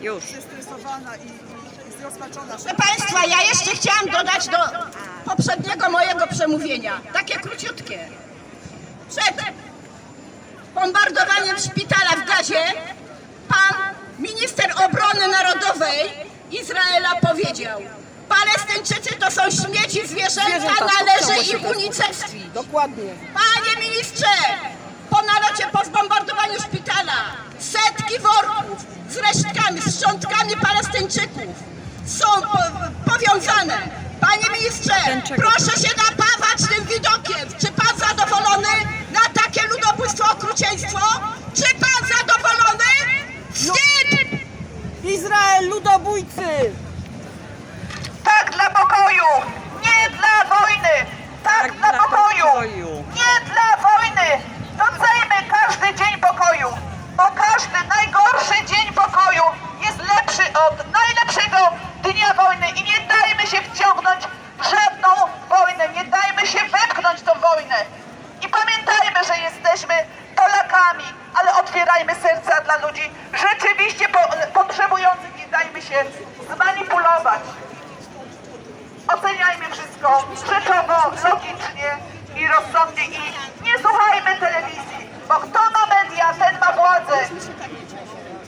Już. zestresowana i, i zrozpaczona. Proszę Państwa, ja jeszcze chciałam dodać do poprzedniego mojego przemówienia, takie króciutkie. Przed bombardowaniem szpitala w Gazie pan minister obrony narodowej Izraela powiedział Palestyńczycy to są śmieci zwierzęta, należy tak unicestwić. Dokładnie. Panie ministrze, z resztkami, z szczątkami Palestyńczyków są po, powiązane. Panie ministrze, proszę się napawać tym widokiem. Czy pan zadowolony na takie ludobójstwo, okrucieństwo? Czy pan zadowolony? Wstyd! Izrael, ludobójcy! Tak dla pokoju, nie dla wojny! Tak, Tak dla, dla pokoju, pokoju. nie dla wojny! Docejmy każdy dzień pokoju, bo każdy najgorszy dzień pokoju jest lepszy od najlepszego dnia wojny i nie dajmy się wciągnąć w żadną wojnę, nie dajmy się wepchnąć w tą wojnę. I pamiętajmy, że jesteśmy Polakami, ale otwierajmy serca dla ludzi rzeczywiście po, potrzebujących, nie dajmy się zmanipulować. Oceniajmy wszystko rzeczowo, logicznie i rozsądnie i nie słuchajmy telewizji, bo kto ma media, ten ma władzę.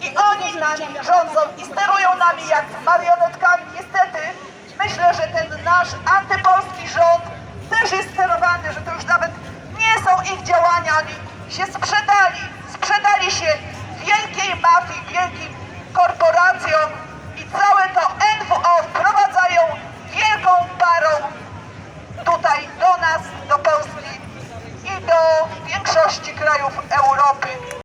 I oni nami rządzą i sterują nami jak marionetkami. Niestety myślę, że ten nasz antypolski rząd też jest sterowany, że to już nawet ich działania. Oni się sprzedali, sprzedali się wielkiej mafii, wielkim korporacjom i całe to NWO wprowadzają wielką parą tutaj do nas, do Polski i do większości krajów Europy.